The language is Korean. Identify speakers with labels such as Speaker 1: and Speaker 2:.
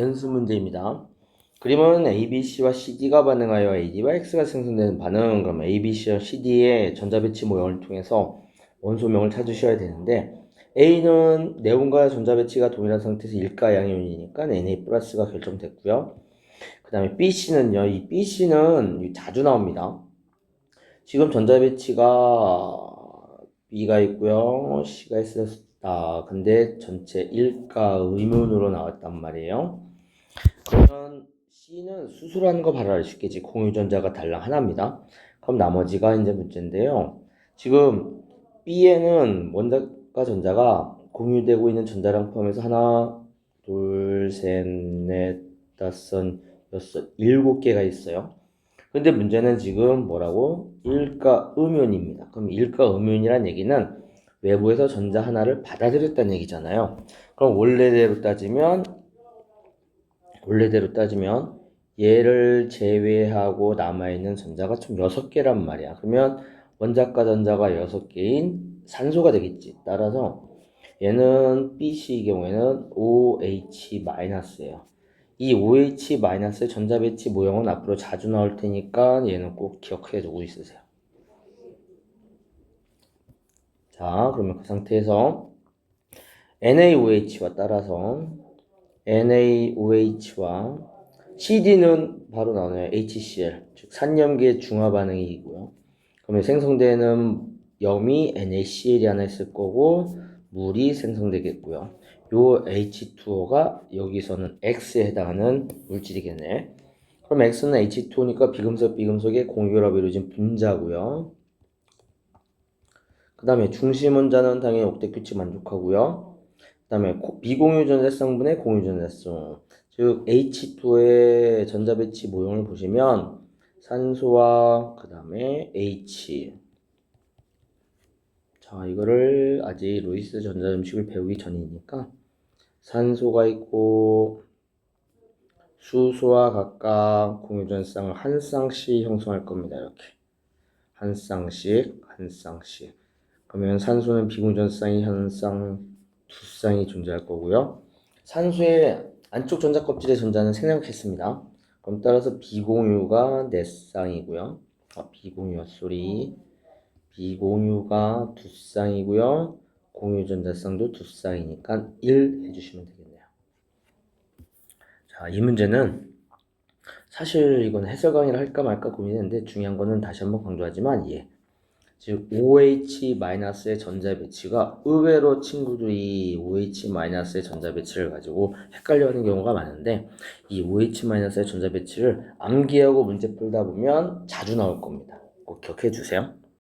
Speaker 1: 연습 문제입니다. 그림은 ABC와 CD가 반응하여 AD와 X가 생성되는 반응, 그럼 ABC와 CD의 전자배치 모형을 통해서 원소명을 찾으셔야 되는데 A는 네온과 전자배치가 동일한 상태에서 일가 양이온이니까 Na 플러스가 결정됐고요. 그 다음에 BC는요, 이 BC는 자주 나옵니다. 지금 전자배치가 B가 있고요, C가 있었 다. 근데 전체 일가 의문으로 나왔단 말이에요. 그러면 C는 수술하는 거 바로 알 수 있겠지. 공유전자가 달랑 하나입니다. 그럼 나머지가 이제 문제인데요. 지금 B에는 원자과 전자가 공유되고 있는 전자량 포함해서 하나, 둘, 셋, 넷, 다섯, 여섯, 일곱 개가 있어요. 근데 문제는 지금 뭐라고? 일가 음연입니다. 그럼 일가 음연이란 얘기는 외부에서 전자 하나를 받아들였다는 얘기잖아요. 그럼 원래대로 따지면 원래대로 따지면 얘를 제외하고 남아있는 전자가 총 6개란 말이야. 그러면 원자과 전자가 6개인 산소가 되겠지. 따라서 얘는 BC의 경우에는 OH-예요. 이 OH- 전자 배치 모형은 앞으로 자주 나올 테니까 얘는 꼭 기억해 두고 있으세요. 자, 그러면 그 상태에서 NaOH와 따라서 NaOH와 CD는 바로 나오네요. HCl, 즉 산염계 중화 반응이고요. 그러면 생성되는 염이 NaCl이 하나 있을 거고 물이 생성되겠고요. 요 H2O가 여기서는 X에 해당하는 물질이겠네. 그럼 X는 H2O니까 비금속 비금속의 공유결합이 이루어진 분자고요. 그 다음에 중심 원자는 당연히 옥텟 규칙 만족하고요. 그 다음에 비공유 전자성분의 공유 전자성. 즉 H2의 전자 배치 모형을 보시면 산소와 그 다음에 H. 자, 이거를 아직 로이스 전자 음식을 배우기 전이니까 산소가 있고 수소와 각각 공유 전자쌍을 한 쌍씩 형성할 겁니다. 이렇게 한 쌍씩 한 쌍씩. 그러면 산소는 비공전 쌍이 한 쌍, 두 쌍이 존재할 거고요. 산소의 안쪽 전자 껍질의 전자는 생략했습니다. 그럼 따라서 비공유가 네 쌍이고요. 아, 비공유 소리. 비공유가 두 쌍이고요. 공유 전자쌍도 두 쌍이니까 1 해주시면 되겠네요. 자, 이 문제는 사실 이건 해설 강의를 할까 말까 고민했는데 중요한 거는 다시 한번 강조하지만 예. 즉 OH-의 전자 배치가 의외로 친구들이 OH-의 전자 배치를 가지고 헷갈려하는 경우가 많은데 이 OH-의 전자 배치를 암기하고 문제 풀다 보면 자주 나올 겁니다. 꼭 기억해 주세요.